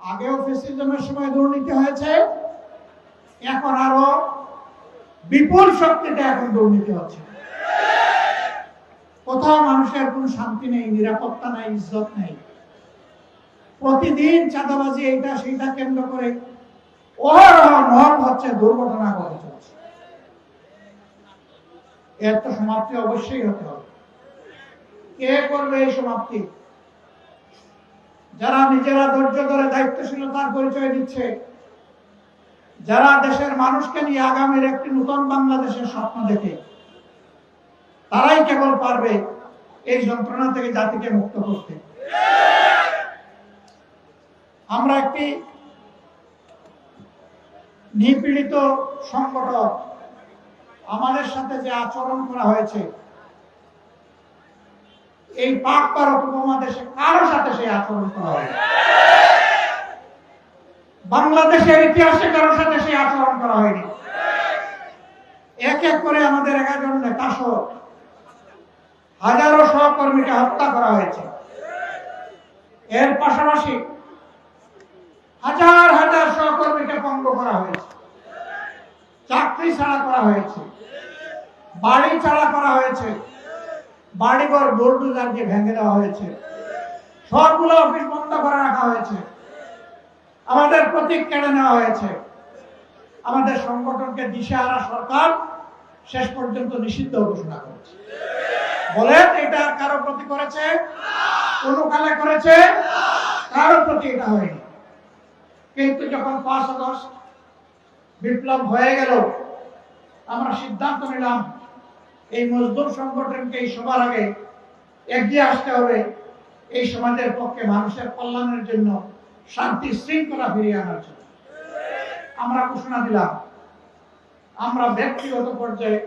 আগেও ফেসিজমের সময় দুর্নীতি হয়েছে, এখন আরও বিপুল শক্তিতে এখন হচ্ছে। কোথাও মানুষের শান্তি নেই, নিরাপত্তা নেই, ইজ্জত নেই। প্রতিদিন চাঁদাবাজি এইটা সেইটা কেন্দ্র করে হচ্ছে, দুর্ঘটনা ঘটে চলছে। এর তো সমাপ্তি অবশ্যই হতে হবে। কে করবে এই সমাপ্তি? যারা নিজেরা ধৈর্য ধরে দায়িত্বশীলতার পরিচয় দিচ্ছে, যারা দেশের মানুষকে নিয়ে আগামীর একটি নতুন বাংলাদেশের স্বপ্ন দেখে, তারাই কেবল পারবে এই যন্ত্রণা থেকে জাতিকে মুক্ত করতে। আমরা একটি নিপীড়িত সংগঠন আমাদের সাথে যে আচরণ করা হয়েছে এই পাক ভারত উপমহাদেশে কারোর সাথে সেই আচরণ করা হয় বাংলাদেশের ইতিহাসে কারোর সাথে সেই আচরণ করা হয়নি। এক এক করে আমাদের এগারো নেতা সহ হাজারো সহকর্মীকে হত্যা করা হয়েছে। এর পাশাপাশি হাজার হাজার সহকর্মীকে পঙ্গ করা হয়েছে। চাকরি ছাড়া করা হয়েছে। বাড়ি ছাড়া করা হয়েছে। বাড়িঘর বোল্ডুজার ভেঙে দেওয়া হয়েছে। সবগুলো অফিস বন্ধ করে রাখা হয়েছে। আমাদের প্রতীক কেড়ে নেওয়া হয়েছে। আমাদের সংগঠনকে দিশেহারা সরকার শেষ পর্যন্ত নিষিদ্ধ ঘোষণা করেছে। বলেন, এটা কারও প্রতি করেছে? কোন কালে করেছে? কারও প্রতি এটা হয়নি। কিন্তু যখন পাঁচ আগস্ট বিপ্লব হয়ে গেল, আমরা সিদ্ধান্ত নিলাম এই মজদুর সংগঠনকে এই সবার আগে এগিয়ে আসতে হবে। এই সমাজের পক্ষে মানুষের কল্যাণের জন্য শান্তি শৃঙ্খলা ফিরিয়ে আনার জন্য। আমরা ঘোষণা দিলাম, আমরা ব্যক্তিগত পর্যায়ে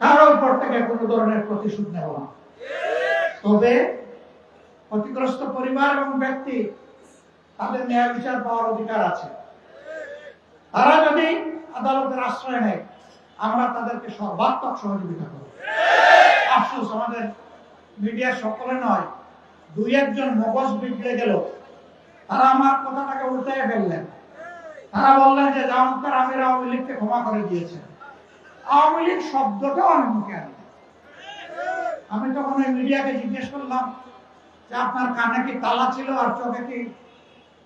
কারও উপর থেকে কোনো ধরনের প্রতিশোধ নেব না। তবে ক্ষতিগ্রস্ত পরিবার এবং ব্যক্তি, তাদের ন্যায় বিচার পাওয়ার অধিকার আছে। তারা যদি আদালতের আশ্রয় নেয় আমরা তাদেরকে সর্বাত্মক সহযোগিতা করব। আফসোস, আমাদের মিডিয়া সকলে নয়, দুই একজন মগজ বিগড়ে গেল। তারা আমার কথাটাকে উল্টে ফেললেন। তারা বললেন যে জামানকার আমির আওয়ামী লীগকে ক্ষমা করে দিয়েছেন। আওয়ামী লীগ শব্দটাও আমি মুখে আনি আমি তখন ওই মিডিয়াকে জিজ্ঞেস করলাম যে, আপনার কানে কি তালা ছিল আর চোখে কি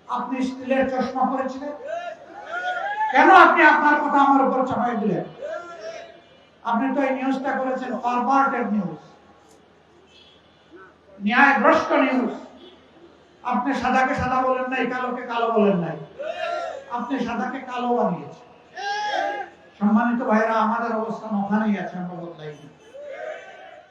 আপনি স্টিলের চশমা পরেছিলেন? কেন আপনি আপনার কথা আমার উপর চাপাই দিলেন? আপনি তো এই নিউজটা করেছেন পারভার্টেড নিউজ ন্যায়গ্রস্ত নিউজ আপনি সাদাকে সাদা বলেন নাই, কালোকে কালো বলেন নাই। আপনি সাদাকে কালো বানিয়েছেন। সম্মানিত ভাইরা আমাদের অবস্থান ওখানেই আছে, আমরা বদলাইনি